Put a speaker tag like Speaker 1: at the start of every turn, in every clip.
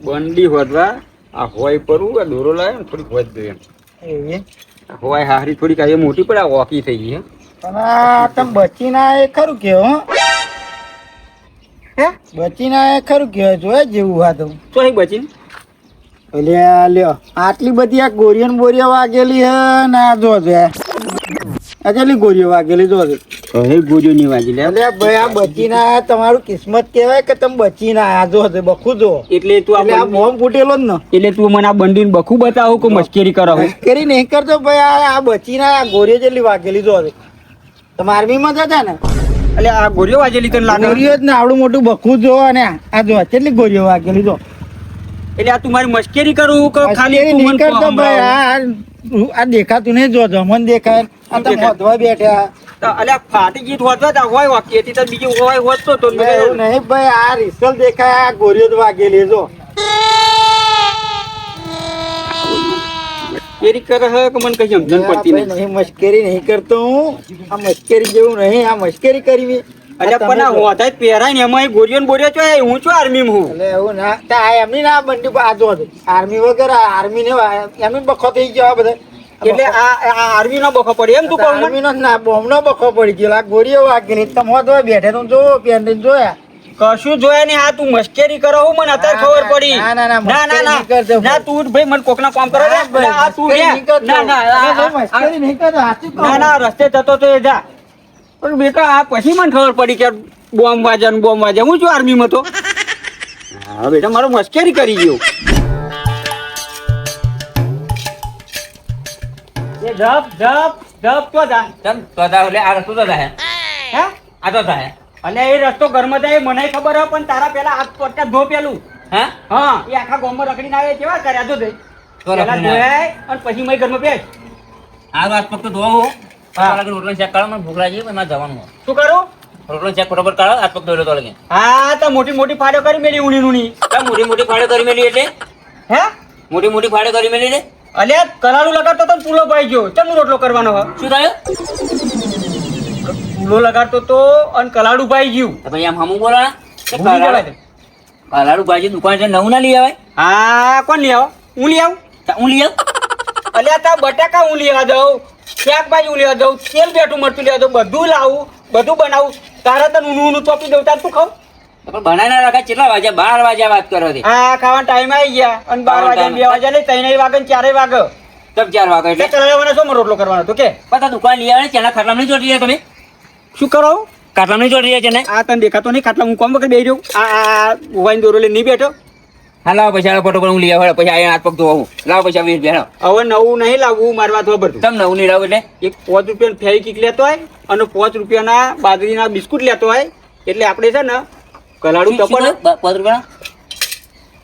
Speaker 1: બંડી હોદવા આ હોય પરું આ દોરો લાવે ને થોડીક હોદ દે એમ. હોય હારી થોડીક આ મોટી પડે આ ઓકી થઈ ગઈ
Speaker 2: તમે બચી ના એ ખરું કે હો? બચી ના એ ખરું કે જોયે જેવું હા તો
Speaker 1: તો અહીં બચીને?
Speaker 2: લ્યો આટલી બધી આ ગોરીઓ ને બોરીઓ વાગેલી હે ને આ જો આ કેટલી ગોરીઓ વાગેલી જો છે?
Speaker 1: હવે ગોરીઓ ની વાગી લે.
Speaker 2: એટલે ભાઈ આ બચી ના તમારું કિસ્મત કહેવાય કે તમે બચી ના આ જો બખુ જો.
Speaker 1: એટલે તું આ
Speaker 2: બોમ્બ ફૂટેલો જ ને.
Speaker 1: એટલે તું મને આ બંડીને બખું બતાવો કે મશ્કરી કરો હો
Speaker 2: કરી નહીં કરતો ભાઈ આ બચી ના આ ગોરીઓ જેટલી વાગેલી જો છે. તમે આર્મીમાં જતા ને?
Speaker 1: એટલે આ ગોરીઓ વાગેલી તને લાગે?
Speaker 2: ગોરીઓ જ ને આવડું મોટું બખું જો અને આ જો કેટલી ગોરીઓ વાગેલી જો.
Speaker 1: એટલે આ તું મારી મશ્કરી કરું કે ખાલી
Speaker 2: ખાલી
Speaker 1: તું
Speaker 2: નહીં
Speaker 1: મને
Speaker 2: કરતો
Speaker 1: કહો
Speaker 2: ભાઈ આ આ દેખાતું નહીં જો જમન દેખાય. આ તો
Speaker 1: દેખાય?
Speaker 2: બેઠા
Speaker 1: તો ફાટી ગીત હોતવા તા હોય વાકી હતી તો બીજું હોય હોત તો
Speaker 2: નહીં ભાઈ આ રિસલ દેખાય આ ગોરીઓ જ વાગેલી જો.
Speaker 1: મશ્કેરી કરે હે કે મને કઈ સમજણ પડતી નહીં
Speaker 2: મશ્કેરી નહીં કરતો હું. આ મશ્કેરી જેવું નહીં આ મશ્કેરી કરવી.
Speaker 1: એટલે પણ આ હોતા પહેરાય ને એમાં ગોરીઓ ને બોરીઓ છો હું છું આર્મી હું?
Speaker 2: એટલે એવું ના તા આ એમની ના બંડી આ જો આર્મી વગર આર્મી ને એમની બખો થઈ ગયો આ બધા.
Speaker 1: એટલે આ આર્મી નો બખો પડે એમ તું કહું
Speaker 2: આર્મી નો ના બોમ્બ નો બખો પડી ગયો આ ગોરીઓ વાગેલી તમે હોદવા બેઠે તો જો પેન જોયા.
Speaker 1: કશું જોયા ને આ તું મશ્કેરી કરો હું મને અત્યારે ખબર પડી.
Speaker 2: ના, ના, ના,
Speaker 1: ના ના
Speaker 2: નહીં
Speaker 1: ના તું ભાઈ મને કોકના કામ કરો આ તું.
Speaker 2: નહીં.
Speaker 1: ના
Speaker 2: નહીં.
Speaker 1: ના ના રસ્તે જતો તો એ જા. પણ બેટા આ પછી મને ખબર પડી કે બોમ્બ વાજા ને બોમ્બ વાજા. હું છું આર્મીમાં તો. હા બેટા મારો મશ્કરી કરી ગયો એ જપ જપ જપ તો જા.
Speaker 3: ચમ તો જા એટલે આ રસ્તો તો થાય
Speaker 1: હે.
Speaker 3: આ તો થાય
Speaker 1: અને એ રસ્તો ઘરમાં જાય મને ખબર હે પણ તારા પેલા હાથ પટકા ધો પેલું.
Speaker 3: હા?
Speaker 1: હા એ આખા ગામમાં રખડીને આવે કેવા કર્યા જો દે.
Speaker 3: તો
Speaker 1: પેલા
Speaker 3: રખડીને
Speaker 1: અને પછી મય ઘરમાં બેસ.
Speaker 3: આ વાત ફક્ત ધો
Speaker 1: હા.
Speaker 3: રોટલો ચેક કરો મને ભૂખ લાગી એમાં જવાનું
Speaker 1: શું કરું?
Speaker 3: રોટલો ચેક બરોબર કરો આ ફક્ત ધોયેલો તો લગે.
Speaker 1: હા તો મોટી મોટી ફાડ્યો કરી મેલી ઉની નુની.
Speaker 3: મોટી મોટી ફાડે કરી મેલી એટલે?
Speaker 1: હે?
Speaker 3: મોટી મોટી ફાડે કરી મેલી એટલે?
Speaker 1: અલ્યા કલાડું લગાડતો તો ને પાઈ ગયો. ચમનો રોટલો કરવાનો હે
Speaker 3: શું થયું?
Speaker 1: પૂલો લગાડતો તો અને કલાડું પાઈ ગયું.
Speaker 3: ભાઈ આમ હમું બોલો કલાડું ભાજી દુકાન છે નવું ના લઈ આવે
Speaker 1: હા કોણ લઈ આવો? હું લઈ આવું?
Speaker 3: હું લઈ આવું?
Speaker 1: અલ્યા તા બટાકા હું લેવા દઉં? શાકભાજી લેવા દઉં તેલ બેઠું મરતું લેવા દઉં બધું લાવું બધું બનાવું. તારા તને ઊનું ઊનું ચોપી દઉં તાર તું ખાવ?
Speaker 3: પણ બનાવી ના રાખે કેટલા વાગ્યા? બાર વાગ્યા વાત કરો હતી
Speaker 1: હા ખાવાનો ટાઈમ આવી ગયા. અને બાર વાગ્યા બે વાગ્યા લઈ ત્રણ વાગે ને ચારે વાગે.
Speaker 3: તબ ચાર વાગે
Speaker 1: એટલે ચલાવવાનો શું રોટલો કરવાનો તો કે?
Speaker 3: પાછા દુકાન લઈ આવે ને ચણા ખાટલા નહીં ચોટી રહ્યા તમે?
Speaker 1: શું કરો?
Speaker 3: ખાટલા નહીં ચોટી રહ્યા છે ને
Speaker 1: આ તને દેખાતો નહીં ખાટલા હું કોમ વગર બે રહ્યો. આ આ મોબાઈલ દોરો લઈને નહીં બેઠો?
Speaker 3: હા લાવો પૈસા ફોટો હું લઈ આવ્યો પછી અહીંયા હાથ પગ ધોવું લાવો પૈસા વીસ બેઠો
Speaker 1: હવે નવું નહીં લાવવું મારી વાત ખબર
Speaker 3: તમ નવું નહીં લાવું એટલે?
Speaker 1: એક પાંચ રૂપિયાનો ફેરી કીક લેતો હોય અને પાંચ રૂપિયાના બાજરીના બિસ્કુટ લેતો હોય. એટલે આપણે છે ને કલાડું?
Speaker 3: બ- પાંચ રૂપિયા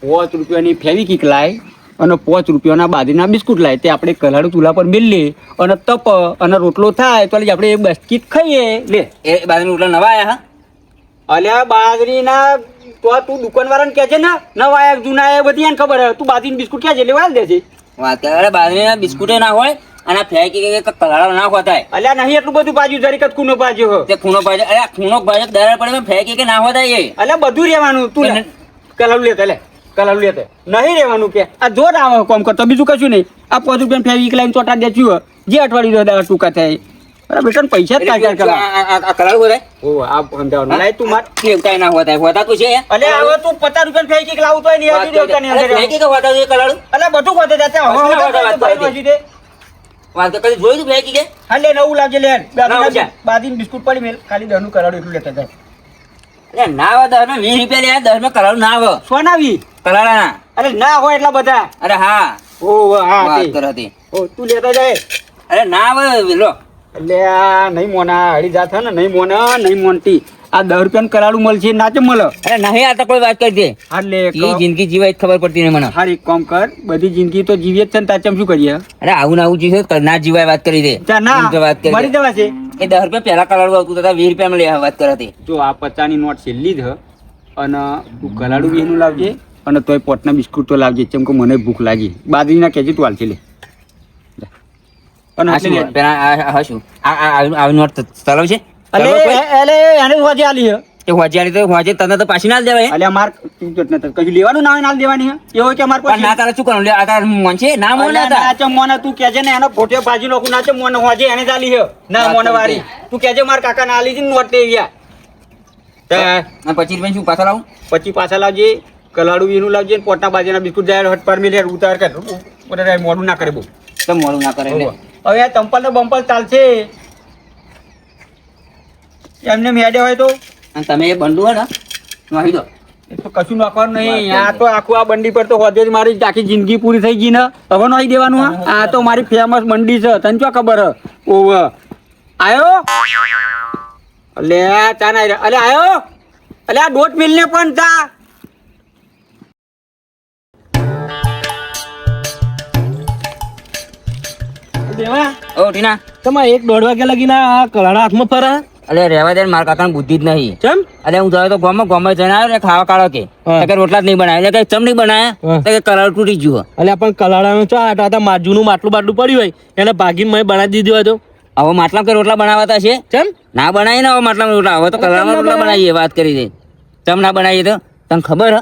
Speaker 1: પાંચ રૂપિયાની ફેવિકિક લાય અને પાંચ રૂપિયાના બાજરીના બિસ્કુટ લાય. તે આપણે કલાડું ચૂલા પર બેલીએ અને તપ અને રોટલો થાય તો આપણે એ બિસ્કિટ ખાઈએ. લે.
Speaker 3: એ બાજરીના રોટલા નવા આવ્યા હા?
Speaker 1: અલ્યા બાજરીના તો તું દુકાનવાળાને કહે છે ને નવા આયા જૂના એ બધી એને ખબર હે તું બાજરીની બિસ્કુટ ક્યાં છે? લેવા દેજે
Speaker 3: વાત કરે અરે બાજરીના બિસ્કુટે ના હોય અને ફેંકી કે કલાળો ના ખોતાય
Speaker 1: અલ્યા નહીં એટલું બધું બાજુ જરીક જ ખૂનો બાજુ હો.
Speaker 3: તે ખૂણો બાજુ અરે આ ખૂણો ભાજે દરાર પડે ફેંકી કે ના ખોતાય એ.
Speaker 1: અલ્યા બધું રહેવાનું. તું લે. તલે લેતે લે નહીં રહેવાનું કે. આ જોર આવે કોમ કરતો બીજું કશું નહીં. આ પાંચ ફેંકી ફેવિક લાઈન ચોટા દેચ્યું. જે અઠવાડિયું દવા ટૂંકા થાય. બરાબર બેટા પૈસા જ કાઢ્યા કરવા
Speaker 3: આ- કલાડો હોતા
Speaker 1: ઓ આ સમજાવવાનું લાય તું માર
Speaker 3: કેવતા ના હોતા હોતા તો છે.
Speaker 1: અલ્યા હવે તું પચાસ રૂપિયા ફેવિક લાવતો હોય ને એ બી દેવતા નહીં
Speaker 3: અરે
Speaker 1: અંદર.
Speaker 3: ફેંકી કે હોતા તો એ કલાડો
Speaker 1: અલ્યા બધું વધે જાતે હવે
Speaker 3: પછી
Speaker 1: હવે
Speaker 3: ના
Speaker 1: તો
Speaker 3: વાત કરી કર કદી જોયું તું ફેંકી કે?
Speaker 1: હા લે નવું લાવજે લે. બાદીન બિસ્કુટ પડી મેલ. ખાલી દહનું કરાડું એટલું લેતા જાય
Speaker 3: અરે ના આવે દસ વીસ રૂપિયા લે દસમાં કલાડો ના આવે
Speaker 1: સોનાવી
Speaker 3: કલાડા ના
Speaker 1: અરે ના હોય એટલા બધા.
Speaker 3: અરે હા.
Speaker 1: ઓ હા
Speaker 3: વાત
Speaker 1: તે. ઓ તું લેતા જાય.
Speaker 3: અરે ના આવે લો.
Speaker 1: એટલે આ નહીં મોના હળી જાત હે ને નહીં મોના નહીં મોનતી. આ દસ રૂપિયા કરાડું મળશે ના જ મળે.
Speaker 3: અરે નહીં આ તો કોઈ વાત કરી દે.
Speaker 1: એટલે
Speaker 3: એ જિંદગી જીવાય જ ખબર પડતી નહીં મને.
Speaker 1: હાર એક કામ કર બધી જિંદગી તો જીવીએ જ છે ને તાચમ શું કરીએ?
Speaker 3: અરે આવું ને આવું જીવે ના જીવાય વાત કરી દે.
Speaker 1: ના
Speaker 3: તો વાત કરી મરી
Speaker 1: જવા છે
Speaker 3: એ દસ રૂપિયા પહેલા કલાડું આવતું હતા વીસ રૂપિયા લેવા વાત કરાતી
Speaker 1: જો આ પચાસની નોટ છેલ્લી જ અને તું કલાડું બી એનું લાવજે અને તોય પોટના બિસ્કુટ તો લાવજે કેમ કે મને ભૂખ લાગી. બાજરીના કેજી તું હાલથી લે. અને
Speaker 3: આ નોટ છે?
Speaker 1: અલે એટલે એને હોજે આલી
Speaker 3: તે હોજે આલી તો હોજે તને તો પાછી ના દેવાય
Speaker 1: અલ્યા માર કશું લેવાનું ના હોય ના દેવાની એવો કે માર
Speaker 3: પણ ના તારે શું કરવાનું? આ તારા મોન છે? ના મોન હતા
Speaker 1: ના ચમ મોને તું કેજે ને એનો ફોટો ભાજી લોકો ના ચમ મોને હોજે એને આલી હે. ના મોને વારી તું કેજે માર કાકા ના આલી છે નોટ ગયા
Speaker 3: પછી રૂપિયા શું પાછા લાવું?
Speaker 1: પછી પાછા લાવજે. કલાડું વીનું લાવજે પોટા બાજીના બિસ્કુટ જાય હટ પર મિલે ઉતાર કર. મોડું ના કરે બહુ.
Speaker 3: તો મોડું ના કરે.
Speaker 1: હવે આ ચંપલ ને બંપલ ચાલશે. એમને મેડે હોય તો?
Speaker 3: અને તમે એ બંડુ હોય ને નાખી દો
Speaker 1: એ તો કશું નાખવાનું નહીં. આ તો આખું આ બંડી પર તો હોદે જ મારી આખી જિંદગી પૂરી થઈ ગઈ ને. હવે નાખી દેવાનું હા? આ તો મારી ફેમસ બંડી છે. તને શું ખબર હ? ઓવ. આયો? અલે ચા ના. અલે આયો? અલે આ દોઢ મિલ ને પણ ચા
Speaker 2: દેવા.
Speaker 3: ઓ ટીના
Speaker 2: તમે એક દોઢ વાગ્યા લગીને આ કલાડા હાથમાં ફરા?
Speaker 3: અલે રહેવા દે મારા કાકાને બુદ્ધિ જ નહીં.
Speaker 2: ચમ?
Speaker 3: અરે હું જોયો તો ગામમાં ગામમાં જઈને આવ્યો ને ખાવા કાળો કે. કે રોટલા જ નહીં બનાવ્યા. એટલે કે ચમ નહીં
Speaker 2: બનાવે
Speaker 3: બનાવ્યા તો કે કલર તૂટી ગયો
Speaker 2: એટલે પણ કલાડાનું ચો આટા હતા માજુનું માટલું બાટલું પડ્યું હોય. એને ભાગીને મેં બનાવી દીધું હોય તો.
Speaker 3: હવે માટલા કે રોટલા બનાવતા છે?
Speaker 2: ચમ?
Speaker 3: ના બનાવી ને હવે માટલા રોટલા. હવે તો
Speaker 2: ના
Speaker 3: રોટલા બનાવીએ? વાત કરી દે. ચમ ના બનાવીએ તો? તને ખબર હ?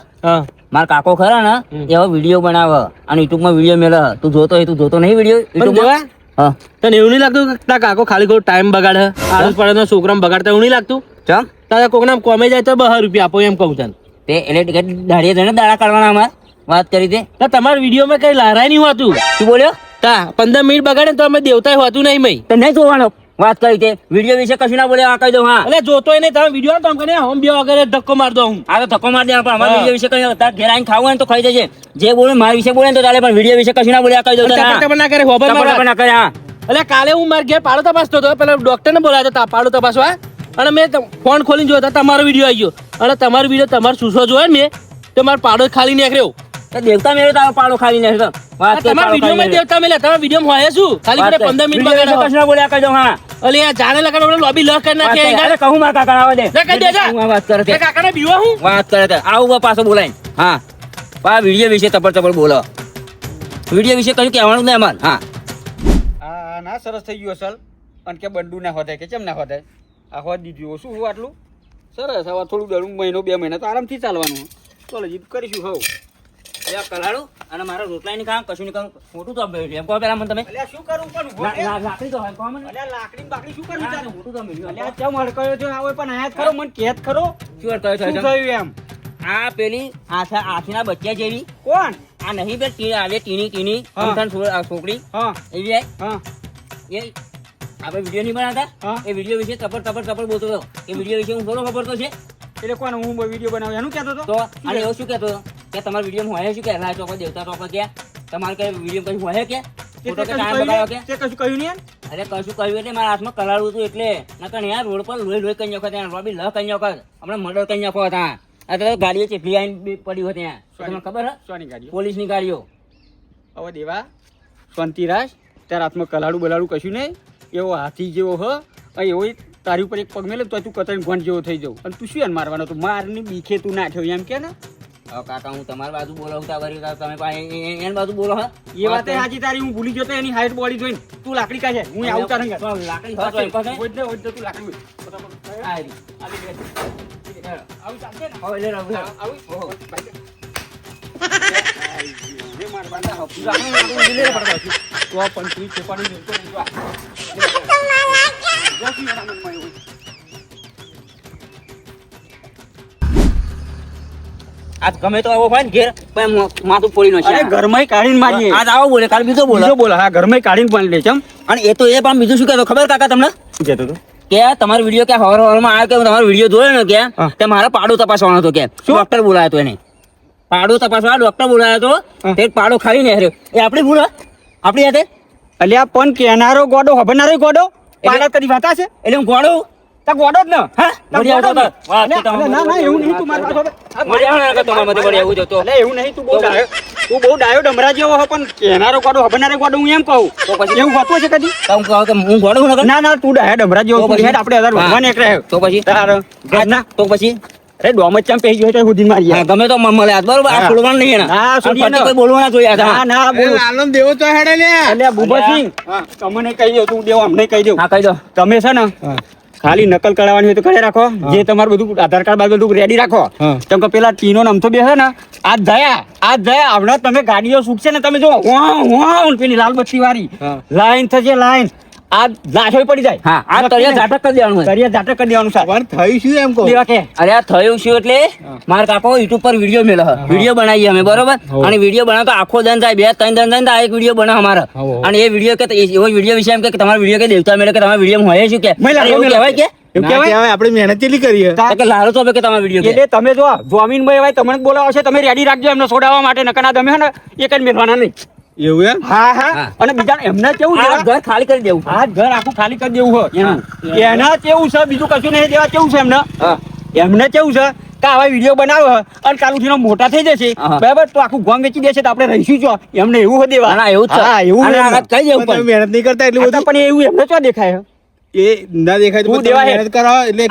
Speaker 3: મારા કાકો ખરા ને. એવો વીડિયો બનાવે. અને યુટ્યુબમાં વીડિયો મેળવે. તું જોતો હોય તું જોતો નહીં વીડિયો યુટ્યુબમાં હા.
Speaker 2: તને એવું નહીં લાગતું કે તારા કાકો ખાલી કોઈ ટાઈમ બગાડે? આળસ પડે તો છોકરાને બગાડતા એવું નહીં લાગતું?
Speaker 3: ચમ?
Speaker 2: તારા કોક નામ કોમે જાય તો બહાર રૂપિયા આપો એમ કહું તને.
Speaker 3: તે એટલે ટિકિટ દાડીએ જઈને દાડા કાઢવાના અમાર વાત કરી દે
Speaker 2: તો તમારા વિડીયોમાં કઈ લારાય નહીં હોતું.
Speaker 3: શું બોલ્યો?
Speaker 2: તા પંદર મિનિટ બગાડે ને તો અમે દેવતા હોતું નહીં મય.
Speaker 3: તો નહીં જોવાનો. વાત કરી તે. વીડિયો વિશે કશું ના બોલ્યો આ કહી દઉં હા.
Speaker 2: એટલે જોતો નહીં તમે વીડિયો તો કને હોમ બે વગર ધક્કો માર દો હું.
Speaker 3: આ તો ધક્કો માર દે પણ અમારા વીડિયો વિશે કઈ તાર ઘેર આઈને ખાવું હોય તો ખાઈ જજે. જે બોલે મારા વિશે બોલે તો ચાલે પણ વીડિયો વિશે કશું ના બોલે આ કહી દઉં
Speaker 2: ટપક ના કરે હોબર
Speaker 3: ના કરે હા.
Speaker 2: એટલે કાલે હું મારા ઘેર પાડો તપાસતો હતો પેલા ડોક્ટરને બોલાવ્યો તા પાડો તપાસવા અને મેં ફોન ખોલીને જોયો તો તમારો વીડિયો આવી ગયો. અને તમારો વીડિયો તમારો સુસો જોયો ને મેં તો મારો પાડો ખાલી નીકળ્યો.
Speaker 3: દેવતા મેળવ્યો તારો પાડો ખાલી કરી
Speaker 2: તમારા
Speaker 3: પાડો ખાલી
Speaker 2: દેવતા મેલ્યા તમારા વિડીયોમાં હોય શું ખાલી મને પંદર મિનિટ
Speaker 3: વીડિયો વિશે
Speaker 2: બગાડો.
Speaker 3: કશું ના બોલે આ કહી દઉં હા.
Speaker 2: અલે આ જાણે લગાડો આપણે લોબી લખ કરી
Speaker 3: વાત
Speaker 2: નાખી
Speaker 3: કરી.
Speaker 2: અહીં
Speaker 3: અરે કહું મારા કાકા આવે દે.
Speaker 2: ના, દે જા.
Speaker 3: હું વાત કરે
Speaker 2: તે
Speaker 3: તે
Speaker 2: કાકાને બીવા હું.
Speaker 3: વાત કરે તે આવું પાછો બોલાય. હા. આ વીડિયો વિશે તપડ તપડ બોલો. વીડિયો વિશે કશું કહેવાનું નહીં અમારે. હા.
Speaker 1: આ ના સરસ થઈ ગયું અસલ. અને કે બંડુ ના હોતે કે કેમ ના હોતે? આ હોત દીધું શું હું આટલું? સરસ હવે થોડું દરું મહિનો બે મહિના તો આરામથી ચાલવાનું. ચાલો જીત કરીશું હવ.
Speaker 3: કલાડું અને મારા રોટલા ની કામ કશું નહીં કરું મોટું તો આમ એમ કહો પેલા મને તમે.
Speaker 1: શું કરું? પણ ઊભો
Speaker 3: લા-
Speaker 1: રે.
Speaker 3: લા- લાકડી તો હોય કહો મને.
Speaker 1: લાકડી બાકડી શું કરવું તારે?
Speaker 3: મોટું તો મેલ્યું.
Speaker 1: અલ્યા ચમ હડકાયો છે? આવો પણ આયા જ મને કેત ખરો.
Speaker 3: શું વાત છો
Speaker 1: શું થયું એમ?
Speaker 3: આ પેલી આછા આછીના બચ્ચા જેવી.
Speaker 1: કોણ?
Speaker 3: આ નહીં બે ટી આવે છો- આ છોકરી. એવી એ આપણે વીડિયો નહીં બનાવતા? એ વીડિયો વિશે તપડ તપર તપડ બોલતો હતો. એ વીડિયો વિશે હું થોડો ખબર તો છે.
Speaker 1: એટલે કોણ હું વીડિયો બનાવ્યો એનું કહેતો હતો?
Speaker 3: અને એવું શું કહેતો હતો? કે તમારા વીડિયો હોય શું કે રાય ચોકો દેવતા ચોકો કે તમારે કઈ વીડિયો કઈ હોય કે?
Speaker 1: કશું કહ્યું? નહીં?
Speaker 3: અરે કશું કહ્યું એટલે મારા હાથમાં કલાડું હતું એટલે. નકર યાર રોડ પર લોહી લોહી કઈ નાખો ત્યાં. રોબી લહ કઈ નાખો હમણાં મર્ડર કઈ નાખો હતા. આ ગાડીઓ ચેટલી આવીને પડી હોય ત્યાં. તમને ખબર
Speaker 1: સોની ગાડીઓ.
Speaker 3: પોલીસની ગાડીઓ.
Speaker 1: હવે દેવા શાંતિરાજ તારા હાથમાં કલાડું બલાડું કશું નહીં? એવો હાથી જેવો હ. એવો તારી ઉપર એક પગ મેલે તો તું કતરી ઘોંટ જેવો થઈ જવું. અને તું શું મારવાનો? તું મારની બીખે તું નાખ્યો એમ કે ને?
Speaker 3: કાકા હું તમારી બાજુ બોલાવતા તો તમે પાસે એની બાજુ બોલો હા.
Speaker 1: એ વાત હાજી તારી હું ભૂલી ગયો તો એની હાઈટ બોડી જોઈને. તું લાકડી કાઢે હું આવું તારે
Speaker 3: લાકડી હોય તો
Speaker 1: તું લાકડી હોય. ફટાફટ.
Speaker 3: આ રહી. આજ ગમે તો આવો હોય ને ઘેર. પણ માથું ફોડી નો
Speaker 1: અરે ઘરમાં કાઢીને મારીએ.
Speaker 3: આજ આવો બોલે કાલ બીજો બોલે.
Speaker 1: બીજો બોલો હા ઘરમાં કાઢીને પણ લે ચમ.
Speaker 3: અને એ તો એ પણ બીજું શું કહેતો? ખબર કાકા તમને?
Speaker 1: કહેતો હતો
Speaker 3: કે તમારો વીડિયો કે હવાર હવારમાં આવ્યો કે તમારો વીડિયો જોયો ને કે તે મારે પાડો તપાસવાનો હતો કે. ડોક્ટર બોલાયો હતો એને. પાડો તપાસવા ડોક્ટર બોલાયો હતો. તે પાડો ખાલી ને એ આપણી ભૂલ આપણી હાથે?
Speaker 1: અલ્યા પણ કેનારો ગોડો હબનારો ગોડો? પાડા કરી વાતા છે?
Speaker 3: એટલે હું ગોળો
Speaker 1: તા ગોડો જ ને
Speaker 3: હા
Speaker 1: તા ગોડો
Speaker 3: હતો. વાત
Speaker 1: ને.
Speaker 3: તો
Speaker 1: ના ના એવું નહીં તું મારી પાસે
Speaker 3: વળી આવો ને કે તમારા વળી આવું જતો.
Speaker 1: અલ્યા, એવું નહીં તું બહુ તું બહુ ડાયો ડમરા જેવો હો પણ કેનારો ગોડો હબનારો ગોડો હું એમ કહું
Speaker 3: તો પછી?
Speaker 1: એવું હોતું છે કદી
Speaker 3: તો હું કહું કે હું છું નકર?
Speaker 1: ના ના તું ડાયો ડમરા જેવો
Speaker 3: તો
Speaker 1: તું? હેડ આપણે હજાર. ભગવાન એક રહ્યો
Speaker 3: તો પછી
Speaker 1: તાર ઘરના
Speaker 3: તો પછી
Speaker 1: અરે ડોમ જ ચમ પેહી ગયો એટલે સુધી મારી
Speaker 3: હા, ગમે તો મ- મળે હાથ, બરોબર આ. છોડવાનું નહીં.
Speaker 1: ના, ના.
Speaker 3: કોઈ બોલવા ના જોઈએ આ
Speaker 1: ના ના બોલ
Speaker 4: લાલન દેવો તો હેડે લે
Speaker 1: એટલે ભૂપતસિંહ તમને કહી દઉં તું દેવ અમને કહી દઉં
Speaker 3: હા કહી દો
Speaker 1: તમે છે ને ખાલી નકલ કરાવવાની હોય તો કરે રાખો. જે તમારું બધું આધાર કાર્ડ બાદ બધું રેડી રાખો. કેમ કે પેલા ટીનો નમતો બે ને આ જયા આ જયા હમણાં તમે ગાડીઓ છૂટશે ને તમે જો પેલી લાલ બત્તી વાળી. લાઈન થશે લાઈન આ લાશો પડી જાય.
Speaker 3: હા. આ તળિયા ઝાટક કરી દેવાનું
Speaker 1: તળિયા ઝાટક કરી દેવાનું સાહેબ
Speaker 4: પણ થયું શું એમ કહું?
Speaker 1: કે
Speaker 3: અરે આ થયું શું એટલે? મારા કાકો યુટ્યુબ પર વીડિયો મેળવે. વીડિયો બનાવીએ અમે બરોબર? અને વીડિયો બનાવ તો આખો દન થાય બે ત્રણ દન થાય આ એક વીડિયો બનાવ અમારો. અને એ વીડિયો કે એવો વીડિયો વિશે એમ કે તમારો વીડિયો કે દેવતા મેળવે કે તમારા વીડિયો હોય શું કે? એવું કહેવાય કે?
Speaker 4: આપણે મહેનત કેટલી કરીએ?
Speaker 3: કે લારો તો કે તમારો વીડિયો
Speaker 1: એટલે તમે જો જોમીન ભાઈ તમને બોલાવો છે તમે રેડી રાખજો એમને છોડાવવા માટે નકર તમે ને એક જ મેળવાના નહીં.
Speaker 4: એવું એમ?
Speaker 1: હા હા.
Speaker 3: હા.
Speaker 1: અને બીજા એમને કેવું છે?
Speaker 3: ઘર ખાલી કરી દેવું.
Speaker 1: આ ઘર આખું ખાલી કરી દેવું હોય. એના કેવું છે? બીજું કશું નહીં. દેવા કેવું છે એમને?
Speaker 3: હા.
Speaker 1: એમને કેવું છે? કે આવા વીડિયો બનાવે છે અને કાલ ઉઠીને મોટા થઈ જશે. બરાબર? તો આખું ગોમ વેચી દેશે તો આપણે રહીશું છો એમને એવું હોય દેવા.
Speaker 3: ના, એવું જ.
Speaker 1: હા
Speaker 3: દેવું
Speaker 4: પણ મહેનત નહીં કરતા એટલું બધું?
Speaker 1: પણ એવું એમને ચો દેખાય?
Speaker 4: એ ના દેખાય તો
Speaker 1: દેવા
Speaker 4: મહેનત કરો એટલે.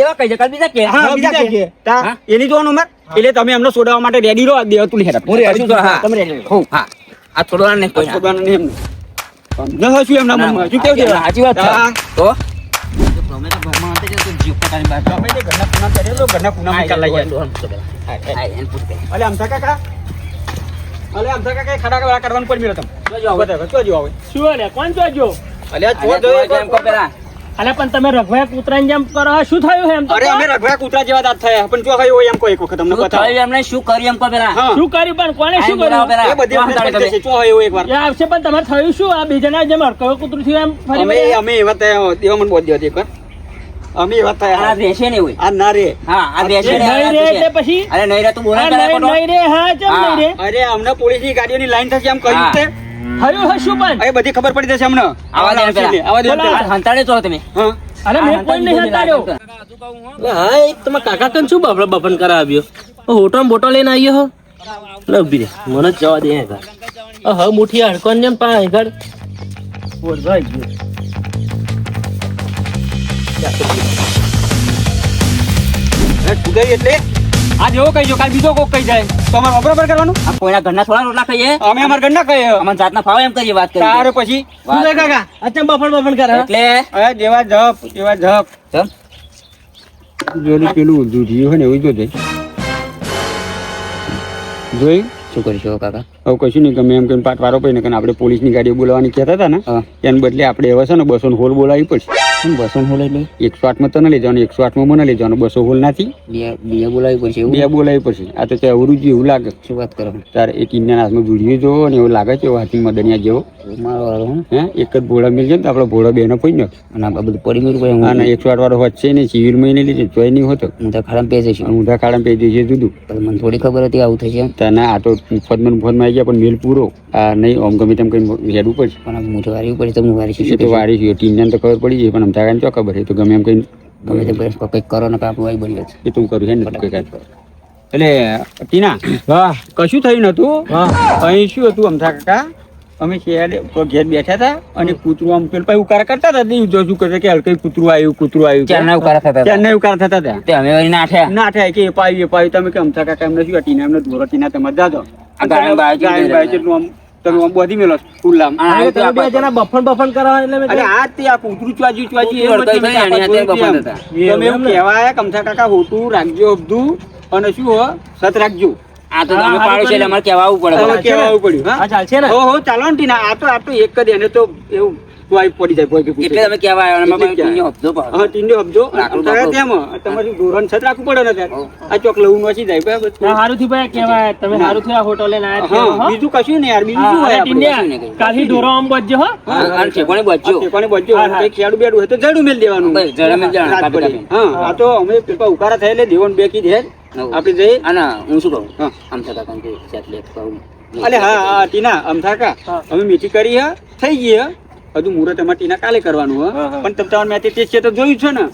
Speaker 3: એવા કઈ બીજા કે?
Speaker 1: હા બીજા કે. એની જોવાનું મેં એટલે તમે એમને છોડાવવા માટે રેડી રહો. દેવા તું
Speaker 3: હું છું, હા.
Speaker 1: તમે રેડી
Speaker 3: હા. આ છોડવાનું નહીં કોઈ
Speaker 1: છોડવાનું નહીં એમને. સમજો છો શું એમના મનમાં. શું કેવું છે?
Speaker 3: સાચી વાત છે.
Speaker 1: હા.
Speaker 3: તો? ગમે તો ઘરમાં અંતે જતો જીવ પોતાની બહાર
Speaker 1: ગમે તે ઘરના ખૂણામાં કરે લો, ઘરના ખૂણામાં ચાલી જાય.
Speaker 3: હા, એને પૂછ કે.
Speaker 1: અલે અલે આમથા કાકા એ ખડા ખડા કરવાનું પણ મેળો તમે.
Speaker 3: હવે.
Speaker 1: બતાવો, જોજો
Speaker 2: શું અલે? કોણ
Speaker 1: અલે જો જો
Speaker 3: એમ કહો પેલા.
Speaker 2: અલે પણ તમે રઘવાયા કૂતરાની જેમ કરો શું થયું એમ તો
Speaker 1: અરે અમે રઘવા કૂતરા જેવા દાંત થયા. પણ જો હોય એમ કોઈ એક વખત તમને
Speaker 3: શું
Speaker 1: બતાવો.
Speaker 3: એમને શું કર્યું એમ પેલા?
Speaker 2: શું કર્યું? પણ કોણે શું કર્યું?
Speaker 1: એ બધી
Speaker 3: વાત
Speaker 1: અમને
Speaker 3: તાળી
Speaker 1: જો હોય એવું એકવાર.
Speaker 2: યાર આવશે પણ તમારે થયું શું? આ બીજાના જેમ અડકયો કૂતરું થયું એમ ફરી
Speaker 1: અમે? અમે એવા થયા દેવા મને બોલ દેવા એકવાર અમે એવા
Speaker 3: આ
Speaker 1: થયા
Speaker 3: રહેશે ને હોય.
Speaker 1: આ ના રે.
Speaker 3: હા આ રહેશે ને
Speaker 2: નહીં રે એટલે પછી?
Speaker 3: અરે નહીં રે તું બોલા કરે
Speaker 2: નહીં નહીં રે. હા ચમ નહીં રે.
Speaker 1: અરે અમને પોલીસની ગાડીઓની લાઈન થશે એમ કહ્યું. તે.
Speaker 2: થયું હશું પણ
Speaker 1: એ બધી ખબર પડી જશે હમણાં.
Speaker 3: આવા દે પેલા.
Speaker 1: આવા દે પેલા.
Speaker 3: હંતાડે છો તમે.
Speaker 1: હા.
Speaker 2: અરે મેં કોઈ નહીં હંતાડ્યો.
Speaker 5: હા એક તમે કાકા કન શું બફડા બફન કરાવ્યો હોટો ને બોટો લઈને આવ્યો હો. લે ઊભી રે. મને જવા દે હેગા હ મુઠી હડકોન જેમ પા હેગડ બોલવાઈ ગયો.
Speaker 1: એટલે? આ એવો કહીજો કાલ બીજો કોક કહી જાય. તો અમારે બરોબર કરવાનું?
Speaker 3: આ કોઈના ઘરના થોડા રોટલા ખાઈએ?
Speaker 1: અમે અમાર ઘરના કહીએ
Speaker 3: અમાર જાતના ફાવે એમ કરીએ વાત કરીએ.
Speaker 1: તારે પછી.
Speaker 2: શું કાકા? અચ્છા બફણ બફણ કરે
Speaker 3: એટલે?
Speaker 1: અરે જેવા જપ જેવા જપ.
Speaker 3: ચમ.
Speaker 1: જોયું પેલું ઊંધું જીવ હોય ને એવું જોજે. જોઈ
Speaker 3: શું કરીશું કાકા?
Speaker 1: હવે કશું નહીં ગમે એમ કહીને પાટ વારો પડીને કારણ આપણે પોલીસની ગાડીઓ બોલાવવાની કહેતા હતા ને. એને બદલે આપણે એવા છે ને બસો હોલ બોલાવી પડશે.
Speaker 3: શું બસો હોલ એટલે
Speaker 1: એકસો આઠમાં તો ન લઈ જવાનું એકસો આઠમાં મને લઈ જવાનું બસો હોલ નથી
Speaker 3: બે બે બોલાવી પડશે
Speaker 1: બે બોલાવી પડશે. આ તો ત્યાં અવરું એવું લાગે.
Speaker 3: શું વાત કરો?
Speaker 1: તારે એક ઇન્ડિયન હાથમાં વીડિયો જોવો ને એવું લાગે છે હાથી મદનિયા જેવો.
Speaker 3: મારો વારો હે.
Speaker 1: એક જ ભોળા મિલ છે ને આપણે ભોળા બેનો પડી ને
Speaker 3: અને આ બધું પડી પડે
Speaker 1: હા ને એકસો આઠ વાળો વચ્ચે નહીં સિવિલમાં નહીં લીધે ચોય નહીં હોતો.
Speaker 3: હું તો ખાડા પેસે છું
Speaker 1: ઊંધા ખાડા પેજી છે જુદું.
Speaker 3: પણ મને થોડી ખબર હતી આવું થશે.
Speaker 1: તને આ તો ફોનમાં ફોનમાં આવી ગયા પણ મેલ પૂરો. આ નહીં ઓમ ગમે તેમ કઈ હેડવું પડશે.
Speaker 3: પણ મોઢે વારી પડે તો હું વારી શું
Speaker 1: તો વારી છે ટીનને તો ખબર પડી જાય પણ અમથા ચો ખબર? એ તો ગમે એમ કઈ
Speaker 3: ગમે તે કરે કંઈક કરો ને કાપવું આવી બની
Speaker 1: એ તું હું કરું છે ને કઈ કાંઈ. એટલે ટીના વાહ કશું થયું નતું અહીં શું હતું અમથા કાકા? અમે શેડે ઘેર બેઠા હતા અને કૂતરું આમ પેલું પાછું ઉકાર કરતા હતા જો શું કરે કે હલકે કૂતરું આવ્યું કૂતરું આવ્યું
Speaker 3: ચેન્નાઈ ઉકાર થતા
Speaker 1: ચેન્નાઈ ઉકાર થતા હતા.
Speaker 3: તે અમે વળી નાઠ્યા.
Speaker 1: ના થાય કે એ પાયું એ પાયું. તમે કે અમથા કાકા એમને શું ટીના એમને ધોરો ટીના તમે
Speaker 3: આ ગાયન બાય છે
Speaker 1: ગાયન બાય છે? એટલું આમ તમે બોધી મેલો ખુલ્લામ
Speaker 3: આ
Speaker 2: અરે બે જણા બફણ બફણ કરવા એટલે મેં
Speaker 1: અરે આ તે આ કૂતરું ચાજ્યું ચાજ્યું
Speaker 3: કૂતરું
Speaker 1: એમ જ
Speaker 3: અડકાઈ
Speaker 1: તમે
Speaker 3: જાય,
Speaker 1: કાકા
Speaker 3: એની હાથે
Speaker 1: જોયું
Speaker 3: બફાર
Speaker 1: તેમ. એમ કહેવાય કમસા કાકા હોતું રાખજો અબધું. અને શું હો? સત રાખજો.
Speaker 3: આ તો તમે પાડો છે એટલે અમારે કહેવાવું પડે.
Speaker 1: કહેવાવું પડ્યું
Speaker 2: હા?
Speaker 1: હા
Speaker 2: ચાલશે ને
Speaker 1: હો હો ચાલો ને ટીના આ તો આ તો એક જ એને તો એવું ટોય પડી જાય કોઈ કે
Speaker 3: એટલે તમે કહેવા આવ્યા અને અમારે
Speaker 1: ક્યાં?
Speaker 3: પુણ્ય પાડો.
Speaker 1: હા ટીંડો
Speaker 3: હબજો
Speaker 1: અમથા
Speaker 3: બાકડું.
Speaker 1: તમારું ધોરણ છત રાખવું પડે ને ત્યારે આ ચોક લવું નોસી જાય બરાબર
Speaker 2: ના, હારું થી ભાઈ કહેવાય તમે હારું થી આ હોટલે ના આવ્યા
Speaker 1: હા બીજું કશું નહીં યાર બીજું શું હોય?
Speaker 2: ટીંડિયા, કાલથી ઢોરો આમ બજજો હો
Speaker 3: હા, ઠેકાણે
Speaker 1: બચજો.
Speaker 2: હા, હા.
Speaker 1: કંઈક શેડું બેડું હોય તો જડું મેલ દેવાનું
Speaker 3: બસ, જડું મેલ દેવાનું, કાપી
Speaker 1: હા આ તો અમે પેલા ઉકારા થયેલે દેવન બે કીધે
Speaker 3: નવું.
Speaker 1: આપણે જઈ
Speaker 3: આ હું શું કહું
Speaker 1: હા.
Speaker 3: આમ છતાં કાંઈ સેટ લેટ કહું.
Speaker 1: અલે હા હા ટીના
Speaker 2: અમથાકા
Speaker 1: અમે મીઠી કરી હા થઈ ગઈ હે હજુ મુહૂર્ત એમાં ટીના કાલે કરવાનું હો.
Speaker 2: હા, હા.
Speaker 1: પણ તમે તમારે મેં ટેસ્ટ છે તો જોયું છે ને.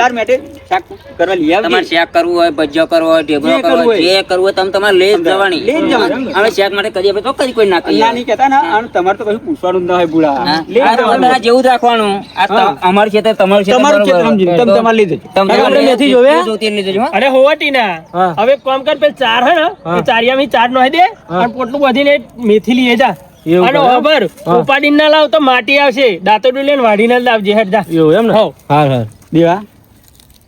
Speaker 1: તાર મેં શાક કરવા લઈ આવજે.
Speaker 3: તમારે શાક કરવું હોય ભજીયો કરવો હોય ઢેબરો કરવો હોય
Speaker 1: હોય.
Speaker 3: જે કરવું હોય તમે તમારે લઈ જ જવાની.
Speaker 1: લઈ જવાની.
Speaker 3: હવે શાક માટે કરીએ આપણે તો કરી કોઈ ના કહીએ
Speaker 1: નહીં કહેતા ને. અને તમારે તો કશું પૂછવાનું ન હોય બુડા લઈ જવાનું.
Speaker 3: જેવું રાખવાનું. આ અમારું છે તમારું છે
Speaker 1: તમારું છે તમે તમારે લઈ જજો.
Speaker 3: તમે
Speaker 2: હવે આપણે
Speaker 3: નથી
Speaker 2: જોવે?
Speaker 3: જોતી એટલી લેજો,
Speaker 5: અરે હોવા
Speaker 2: ટીના.
Speaker 5: હવે કોમ કર પેલ ચાર હે ને
Speaker 2: હા.
Speaker 5: એ ચારિયામાં ચાર નો દે. અને પોટલું બધીને મેથી લઈએ જા. અને ખબર
Speaker 2: હા.
Speaker 5: ના લાવ તો માટી આવશે. દાંતો લઈને વાઢીને લાવજે હેડ
Speaker 2: એવું એમ ને? હા હા
Speaker 1: દેવા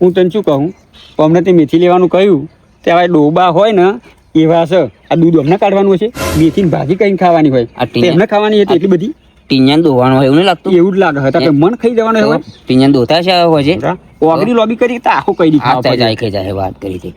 Speaker 1: હું તને શું કહું? અમને તે મેથી લેવાનું કહ્યું. ત્યાં ડોબા હોય ને એવા છે. આ દૂધ અમને કાઢવાનું હશે. મેથી ભાજી કઈ ખાવાની હોય.
Speaker 3: આ ટીને-
Speaker 1: તેમને ખાવાની હતી એટલી બધી?
Speaker 3: ટીંજન દોવાનું હોય એવું નહીં લાગતું?
Speaker 1: એવું જ લાગે. હતા મન ખાઈ જવાનું હોય.
Speaker 3: ટીંજન દોતા છે હોય છે?
Speaker 1: ઓગળી લોબી કરી તો આખું કઈ દી ખાવા
Speaker 3: જાય કે જાય વાત કરી હતી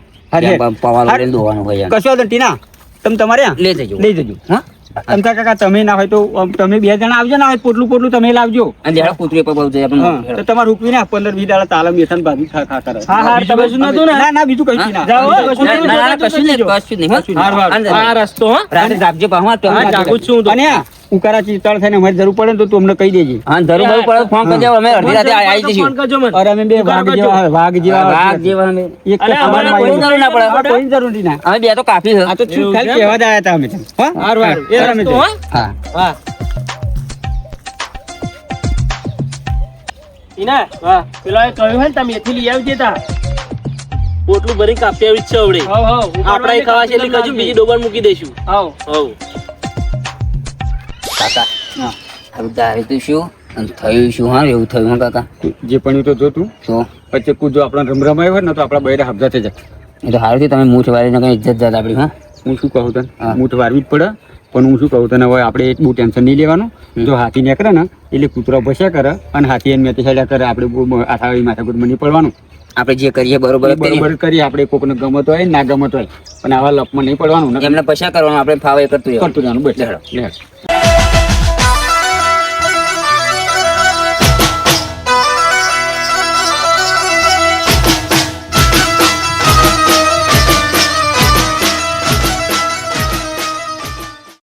Speaker 3: પવાલો દોવાનું હોય
Speaker 1: કશો ટીના તમે તમારે
Speaker 3: લઈ જજો.
Speaker 1: લઈ જજો.
Speaker 3: હા?
Speaker 1: તમતા કાકા તમે ના હોય તો તમે બે જણા આવજો ના હોય પોટલું પોટલું તમે લાવજો.
Speaker 3: અને જરા કૂતરી પર બહુ આપણે
Speaker 1: તો તમારે રૂકવીને પંદર વીસ દાડા તાલમ બેસન ભાજી ખા ખા કરે.
Speaker 5: હા, હા, તમે
Speaker 1: શું
Speaker 5: નતું ને?
Speaker 1: ના ના બીજું કશું ના.
Speaker 5: જાઓ,
Speaker 1: કશું
Speaker 3: ના,
Speaker 1: નહીં.
Speaker 3: ના, ના, કશું નહીં, કશું નહીં, હો.
Speaker 5: રસ્તો હા.
Speaker 3: રાતે જાગજો પાછું, તો
Speaker 5: હા, જાગું છું
Speaker 1: અને ઉકારા ચિત્તાળ થઈને અમારે જરૂર પડે તો તું અમને કહી દેજે.
Speaker 3: હા, જરૂર બરું પડે ફોન કરજો, અમે અડધી રાતે આવી જઈશું.
Speaker 5: ફોન કરજો મને.
Speaker 1: અરે અમે બે વાઘ જેવા વાઘ જેવા
Speaker 3: વાઘ જેવા અમે.
Speaker 1: એક તો તમારે
Speaker 5: અમારે
Speaker 3: કોઈ જરૂર ના પડે.
Speaker 1: કોઈ જરૂર ના.
Speaker 3: અમે બે તો કાફી છે.
Speaker 1: આ તો શું ખાલી કહેવા જ આયા હતા અમે હા?
Speaker 2: હાર વાર એ
Speaker 1: અમે
Speaker 2: હા?
Speaker 1: હા.
Speaker 5: ઈના
Speaker 2: હા
Speaker 5: પેલા એ કહ્યું હે ને તમે એથી લઈ આવજે તા.
Speaker 2: પોટલું ભરી કાપી આવી છે આવડે.
Speaker 5: હવ હવ.
Speaker 2: આપણે એ ખાવા છે એટલે કજુ બીજી ડોબર મૂકી દઈશું.
Speaker 5: હવ.
Speaker 2: હવ.
Speaker 3: કાકા. હવે તારે તો શું? અને થયું શું? હા એવું થયું હા કાકા.
Speaker 1: જે પણ તો જો તું? પછી જો આપણા રમ રમાય હોય ને તો આપણા બૈરા હબજા થઈ જાય.
Speaker 3: એ તો સારું તમે મૂઠ વાળીને કઈ ઇજ્જત જાત આપણી હા?
Speaker 1: હું શું કહું તને? મૂઠ વારવી જ પડે પણ હું શું કહું તને હવે આપણે એક બહુ ટેન્શન નહીં લેવાનું. જો હાથી નીકળે ને એટલે કૂતરો ભસ્યા કરે અને હાથી એને મેં હેડ્યા કરે આપણે બહુ આથાળી માથાકૂટમાં નહીં પડવાનું.
Speaker 3: આપણે જે કરીએ બરોબર.
Speaker 1: બરોબર કરીએ આપણે કોકને ગમત હોય ના ગમત હોય પણ આવા લપમાં નહીં પડવાનું.
Speaker 3: એમને પૈસા કરવાનું આપણે ફાવે કરતું
Speaker 1: કરતું જવાનું બસ.